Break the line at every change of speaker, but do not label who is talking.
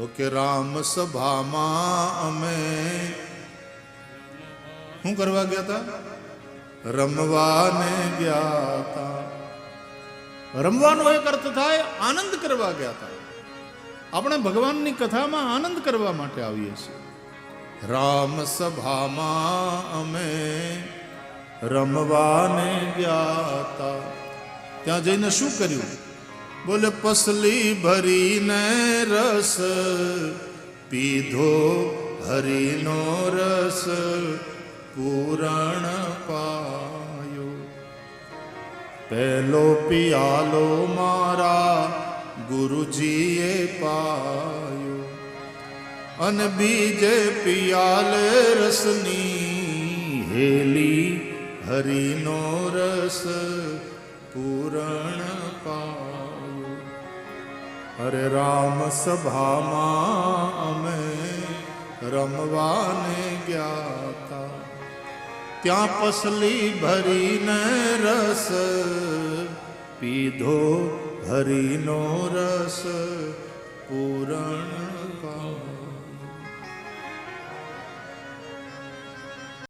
તો કે રામ સભામાં અમે. શું કરવા ગયા હતા રમવાને ગયા હતા રમવાનો એક અર્થ થાય આનંદ કરવા ગયા હતા આપણે ભગવાનની કથામાં આનંદ કરવા માટે આવીએ છીએ. રામ સભામાં અમે રમવાને ગયા હતા ત્યાં જઈને શું કર્યું? બોલે પસલી ભરીને રસ, પીધો હરિનો રસ, પૂરણ પાયો. પહેલો પિયાલો મારા ગુરુજીએ પાયો, અને બીજે પિયાલે રસની હેલી હરિનો રસ, પૂરણ પાયો. અરે રામ સભામાં અમે રમવાને ગયા ત્યાં પસલી ભરીને રસ પીધો હરિનો રસ પૂરણ